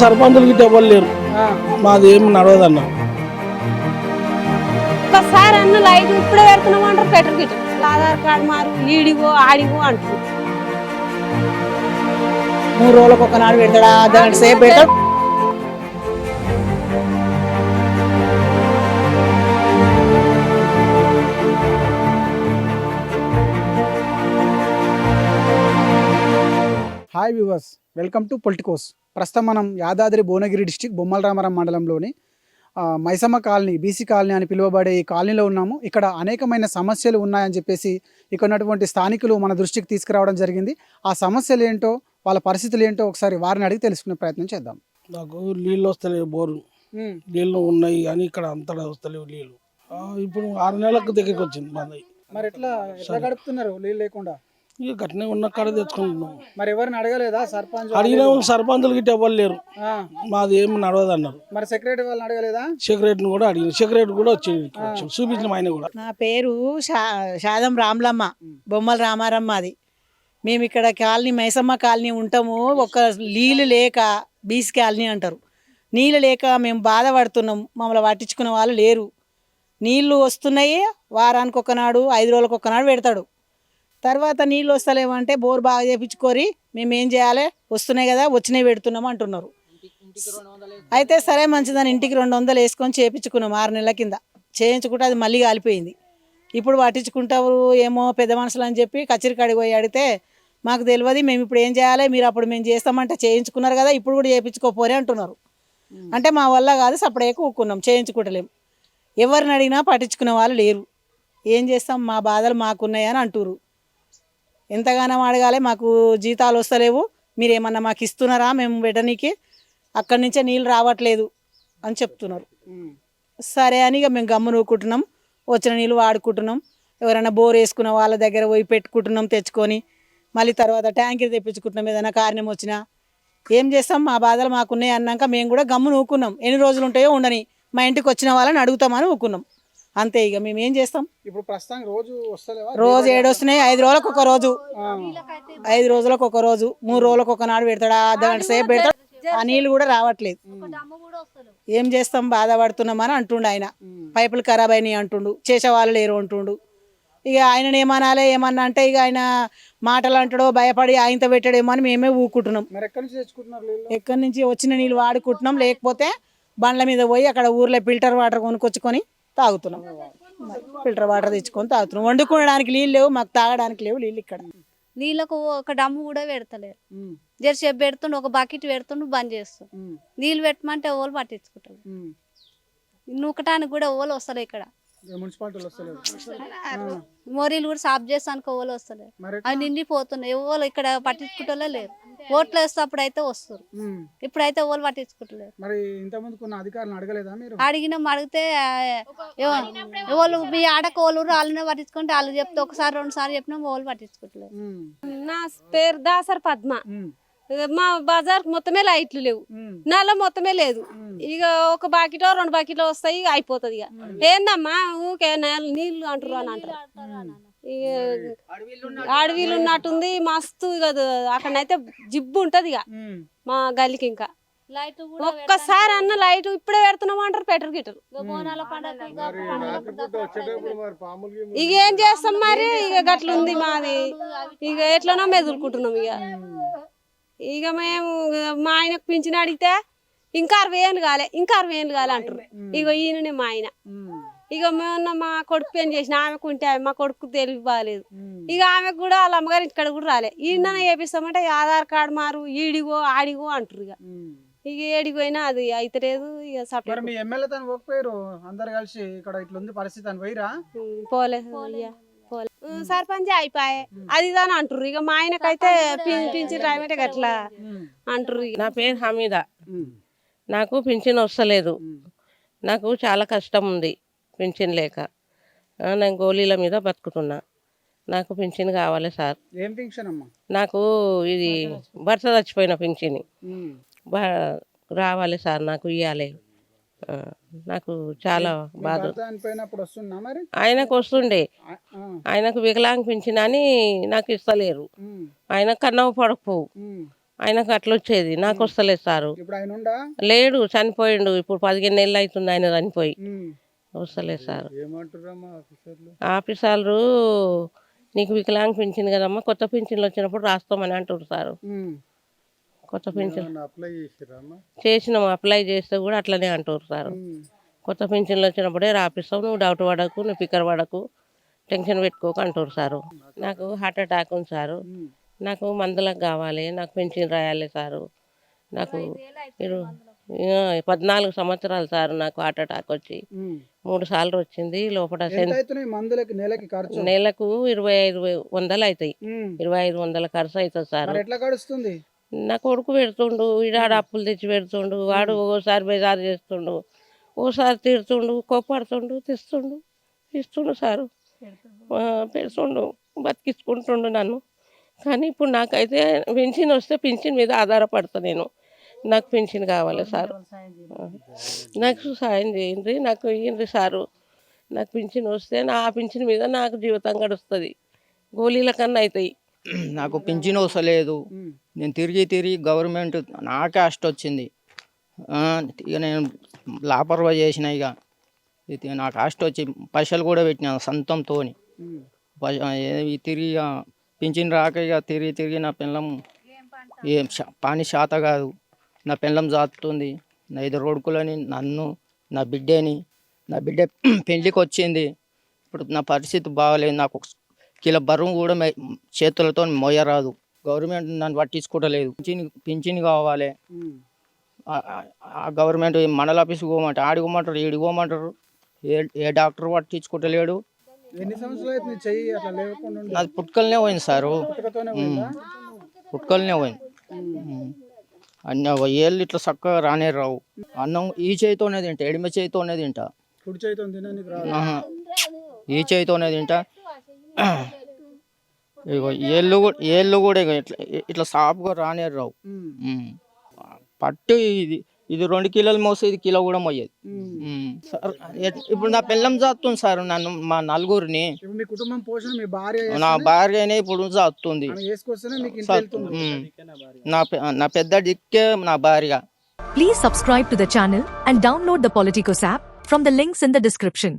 సర్పంచులు గిట్ట ఎవరు లేరు. మాది ఏం నడవదన్న. ఒక్కసారి అన్న లైట్ ఇప్పుడే పెడుతున్నాం అంటారు పెట్రోల్ గిట్ట. ఆధార్ కార్డు మారు ఈడిగో ఆడిగో అంటారు. మూడు రోజులకు ఒకనాడు పెడతాడా? సేపు పెడతాడు hi viewers welcome to politicos ప్రస్తుతం మనం యాదాద్రి భువనగిరి డిస్టిక్ బొమ్మల రామారం మండలంలోని మైసమ్మ కాలనీ బీసీ కాలనీ అని పిలువబడే ఈ కాలనీలో ఉన్నాము. ఇక్కడ అనేకమైన సమస్యలు ఉన్నాయని చెప్పేసి ఇక్కడ ఉన్నటువంటి స్థానికులు మన దృష్టికి తీసుకురావడం జరిగింది. ఆ సమస్యలు ఏంటో వాళ్ళ పరిస్థితులు ఏంటో ఒకసారి వారిని అడిగి తెలుసుకునే ప్రయత్నం చేద్దాం. నాకు నీళ్ళు వస్తలేవు బోరు నీళ్ళు ఉన్నాయి కానీ ఇక్కడ అంతటా వస్తలేవు నీళ్ళు. ఇప్పుడు ఆరు నెలలకు దగ్గరికి వచ్చింది మాది. మరి ఎట్లా ఎట్లా గడుపుతున్నారు నీళ్ళు లేకుండా? ఇక గట్టినే ఉన్న కాడ తెచ్చుకుంటున్నాం. మరి ఎవరిని అడగలేదా సర్పంచ్ అడిగిన సర్పంచులు గిట్ట ఎవరు లేరు. మాది ఏం నడవదన్నారు. మరి సెక్రటరీ వాళ్ళని అడగలేదా? సెక్రటరీని కూడా అడిగిన. సెక్రటరీ కూడా వచ్చి. చూపించిన ఆయన కూడా. నా పేరు షాదం రామ్లమ్మ బొమ్మల రామారమ్మ అది. మేము ఇక్కడ కాలనీ మైసమ్మ కాలనీ ఉంటాము. ఒక నీళ్ళు లేక బీసీ కాలనీ అంటారు. నీళ్ళు లేక మేము బాధపడుతున్నాం. మమ్మల్ని పట్టించుకునే వాళ్ళు లేరు. నీళ్ళు వస్తున్నాయి. వారానికి ఒకనాడు ఐదు రోజులకు ఒకనాడు పెడతాడు. తర్వాత నీళ్ళు వస్తలేమంటే బోర్ బాగా చేపించుకొని మేము ఏం చేయాలి? వస్తున్నాయి కదా వచ్చినాయి పెడుతున్నాం అంటున్నారు. అయితే సరే మంచిదని ఇంటికి రెండు వందలు వేసుకొని చేపించుకున్నాం ఆరు నెలల కింద. చేయించుకుంటే అది మళ్ళీ కాలిపోయింది. ఇప్పుడు పట్టించుకుంటారు ఏమో పెద్ద మనుషులు అని చెప్పి కచేరి కాడికి పోయి అడిగితే మాకు తెలియదు మేము ఇప్పుడు ఏం చేయాలి? మీరు అప్పుడు మేము చేస్తామంటే చేయించుకున్నారు కదా ఇప్పుడు కూడా చేయించుకోపోరే అంటున్నారు. అంటే మా వల్ల కాదు సపడే ఊక్కున్నాం చేయించుకుంటలేం. ఎవరిని అడిగినా పట్టించుకునే వాళ్ళు లేరు. ఏం చేస్తాం? మా బాధలు మాకున్నాయని అంటురు ఎంతగానో అడగాలి మాకు జీతాలు వస్తలేవు మీరు ఏమన్నా మాకు ఇస్తున్నారా మేము పెట్టనీకి? అక్కడి నుంచే నీళ్ళు రావట్లేదు అని చెప్తున్నారు. సరే అని ఇక మేము గమ్ము నూకుంటున్నాం వచ్చిన నీళ్ళు వాడుకుంటున్నాం ఎవరైనా బోర్ వేసుకున్న వాళ్ళ దగ్గర పోయి పెట్టుకుంటున్నాం తెచ్చుకొని మళ్ళీ తర్వాత ట్యాంకర్ తెప్పించుకుంటున్నాం ఏదైనా కారణం వచ్చినా. ఏం చేస్తాం? మా బాధలు మాకున్నాయి అన్నాక మేము కూడా గమ్ము నూకున్నాం ఎన్ని రోజులు ఉంటాయో ఉండని మా ఇంటికి వచ్చిన వాళ్ళని అడుగుతామని ఊకున్నాం అంతే ఇక మేము ఏం చేస్తాం? ఇప్పుడు ప్రస్తుతానికి రోజు వస్తలేవా? రోజు ఏడు వస్తున్నాయి ఐదు రోజులకు ఒక రోజు. ఐదు రోజులకు ఒక రోజు మూడు రోజులకు ఒక నాడు పెడతాడా అర్ధ గంట సేపు పెడతాడు. ఆ నీళ్ళు కూడా రావట్లేదు. ఏం చేస్తాం? బాధపడుతున్నామని అంటుండు ఆయన. పైపులు ఖరాబ్ అయినాయి అంటుండు చేసేవాళ్ళు లేరు అంటుండు. ఇక ఆయనను ఏమనాలి ఏమన్నా అంటే ఇక ఆయన మాటలు అంటాడో భయపడి ఆయనతో పెట్టాడేమో అని మేమే ఊకుంటున్నాం ఎక్కడి నుంచి వచ్చిన నీళ్ళు వాడుకుంటున్నాం లేకపోతే బండ్ల మీద పోయి అక్కడ ఊర్లో ఫిల్టర్ వాటర్ కొనుక్కొచ్చుకొని తాగుతున్నాం. ఫిల్టర్ వాటర్ తెచ్చుకొని తాగుతున్నాం. వండుకోవడానికి నీళ్ళు లేవు మాకు తాగడానికి లేవు నీళ్ళు ఇక్కడ. నీళ్ళకు ఒక డమ్ము కూడా పెడతలేరు జెర్సేపు పెడుతుండు ఒక బకెట్ పెడుతుండు బంద్ చేస్తుండు నీళ్ళు పెట్టమంటే ఓళ్ళు పట్టించుకుంటారు నూకటానికి కూడా ఓళ్ళు వస్తారు ఇక్కడ. మున్సిపాలిటీలు వస్తలేదు. మోరీలు కూడా సాఫ్ చేస్తానికి ఓళ్ళు వస్తలేరు మరి అవి నిండిపోతున్నాయి. ఎవరు ఇక్కడ పట్టించుకుంటలే లేరు. ఓట్లు వేసేటప్పుడు అయితే వస్తారు. ఇప్పుడైతే పట్టించుకుంటలేరు. మరి అడగలేదా మీరు? అడిగినాం అడిగితే ఎవరు మీ ఆడకు వాళ్ళు వాళ్ళనే పట్టించుకుంటే వాళ్ళు చెప్తే ఒకసారి రెండు సార్లు చెప్పినా వాళ్ళు పట్టించుకుంటలేరు. ఉమ్. నా పేరు దాసర్ పద్మ. మా బజార్ మొత్తమే లైట్లు లేవు. నల్ల మొత్తమే లేదు. ఇక ఒక బాకెటో రెండు బాకెట్లో వస్తాయి అయిపోతుంది ఇక. ఏందమ్మా? ఊకే నెల- నీళ్ళు అంటారు అని అంటారు. ఇక అడవిలు ఉన్నట్టుంది మస్తు ఇక అక్కడనైతే జిబ్బు ఉంటది ఇక. మా గల్లికి ఇంకా. లైట్ ఒక్కసారి అన్న లైట్ ఇప్పుడే పెడుతున్నాం అంటారు పెట్రోల్ గిట్టరు ఇక ఏం చేస్తాం మరి? ఇక గట్లుంది మాది. ఇక ఎట్లనో మెదులుకుంటున్నాం ఇక. ఇక మేము మా ఆయనకు పింఛన్ అడిగితే ఇంకా అరవై ఏళ్ళు కాలే ఇంకా అరవై ఏళ్ళు కాలే అంటారు ఇక ఈయననే మా ఆయన. ఇక మొన్న మా కొడుకు ఏం చేసిన ఆమెకు ఉంటే మా కొడుకు తెలివి బాగాలేదు. ఇక ఆమెకు కూడా వాళ్ళ అమ్మగారి ఇక్కడ కూడా రాలే. ఈయన చేపిస్తామంటే ఆధార్ కార్డు మారు ఈడిగో ఆడిగో అంటారు ఇక. ఇక ఏడిపోయినా అది అయితలేదు ఇక మరి సపరేట్ మీ ఎమ్మెల్యే తను పోకపోయారు అందరు కలిసి ఇక్కడ ఇట్లా ఉంది పరిస్థితి అని పోయిరా? పోలే ఉమ్, సర్పంచ్ అయిపోయే. అది ఇదని అంటారు ఇక మా ఆయనకైతే పింఛన్ టైం అంటే గట్లా ఉమ్. అంటారు ఇక. నా పేరు హమీద. నాకు పింఛన్ వస్తలేదు. నాకు చాలా కష్టం ఉంది పింఛన్ లేక. నేను గోళీల మీద బతుకుతున్నా. నాకు పింఛన్ కావాలి సార్. ఏం పెన్షన్ అమ్మా? నాకు ఇది భర్త చచ్చిపోయిన పింఛన్. రావాలి సార్ నాకు ఇవ్వాలి నాకు చాలా బాధ. ఆయనకు వస్తుండే. ఆయనకు వికలాంగ్ పింఛన్ అని నాకు ఇస్తలేరు. ఆయన కన్నవ పడకపోవు. ఆయనకు అట్లా వచ్చేది నాకు వస్తలేదు సారు. లేడు చనిపోయిండు. ఇప్పుడు పదిహేను నెలలు అవుతుంది ఆయన చనిపోయి. వస్తలేదు సారు. ఆఫీసర్లు? నీకు వికలాంగ్ పింఛన్ కదమ్మా కొత్త పింఛన్లు వచ్చినప్పుడు రాస్తామని అంటారు సారు. కొత్త పింఛన్. ఏమన్నా అప్లై చేసిరమ్మా చేసినాం అప్లై చేస్తే కూడా అట్లనే అంటారు సారు. ఉమ్. కొత్త పింఛన్లు వచ్చినప్పుడే రాపిస్తావు నువ్వు డౌట్ పడకు నువ్వు ఫికర్ పడకు టెన్షన్ పెట్టుకోకు అంటారు సారు. నాకు హార్ట్ అటాక్ ఉంది సారు. నాకు మందులకు కావాలి నాకు పెన్షన్ రాయాలి సారు. నాకు ఇరు ఆ, పద్నాలుగు సంవత్సరాలు సార్ నాకు హార్ట్ అటాక్ వచ్చి. మూడు సార్లు వచ్చింది లోపల నెలకి ఇరవై ఐదు వందలు అవుతాయి. ఇరవై ఐదు వందల ఖర్చు అవుతుంది సార్. మరి నా కొడుకు పెడుతుండు ఈడాడ అప్పులు తెచ్చి పెడుతుండు వాడు ఓసారి బేజారు చేస్తుండు ఓసారి తిడుతుండు కోప్పడుతుండు తెస్తుండు ఇస్తుండు సారు. పెడుతుండు. బతికించుకుంటుండు నన్ను. కానీ ఇప్పుడు నాకైతే పెన్షన్ వస్తే పెన్షన్ మీద ఆధారపడతా నేను. నాకు పెన్షన్ కావాలి సార్. నాకు సాయం చేయండి నాకు ఇయ్యండి సారు. నాకు పింఛన్ వస్తే నా ఆ పింఛన్ మీద నాకు జీవితం గడుస్తుంది. గోళీల కన్నా అవుతాయి నాకు పింఛన్ వస్తలేదు. నేను తిరిగి తిరిగి గవర్నమెంట్ నాకే అష్ట వచ్చింది. ఇక నేను లాపర్వా చేసిన ఇక. ఇది నాకు అష్ట వచ్చి పైసలు కూడా పెట్టిన సొంతంతో. తిరిగి పింఛన్ రాక ఇక తిరిగి తిరిగి నా పిల్లం ఏం పని శాత కాదు. నా పిల్లం జాతుతుంది. నా ఇద్దరు కొడుకులని నన్ను నా బిడ్డని నా బిడ్డ పెళ్ళికి వచ్చింది ఇప్పుడు నా పరిస్థితి బాగలేదు. నాకు కిలో బరువు కూడా చేతులతో మోయరాదు. గవర్నమెంట్ నన్ను పట్టించుకోవట్లేదు. పింఛన్ పింఛన్ కావాలి. ఆ- గవర్నమెంట్ మండల ఆఫీస్కి పోమంటారు. ఆడికి పోమంటారు ఈడికి పోమంటారు. ఏ ఏ డాక్టర్ పట్టించుకోవట్లేడు. ఎన్ని సంవత్సరాలు అయితే నీ చెయ్యి? అట్లా లేకుండా ఉండి? నాది పుట్టుకలనే పోయింది సారు. పుట్టుకతోనే పోయిందా? పుట్టుకలనే పోయింది. ఉమ్. అన్న ఏళ్ళు ఇట్లా చక్కగా రానే రావు. అన్నం ఈ చేయితోనే తింటా ఎడిమ చేయితోనే తింటా. ఈ చేయితోనే తింటా. ఇగో ఏళ్ళు కూడా ఏళ్ళు కూడా ఇగో ఇట్లా ఇట్లా సాపుగా రానే రావు. పట్టు ఇది ఇది రెండు కిలోలు మోసే ఇది కిలో కూడా మోయేది. సార్, ఇప్పుడు నా పిల్లం జాతుంది సార్ నన్ను మా నలుగురిని. మీ కుటుంబం పోషణ మీ భార్య నా భార్యనే ఇప్పుడు ఉమ్. నా నా పెద్ద దిక్కే నా భార్య. Please subscribe to the channel and download the Politicos app from the links in the description.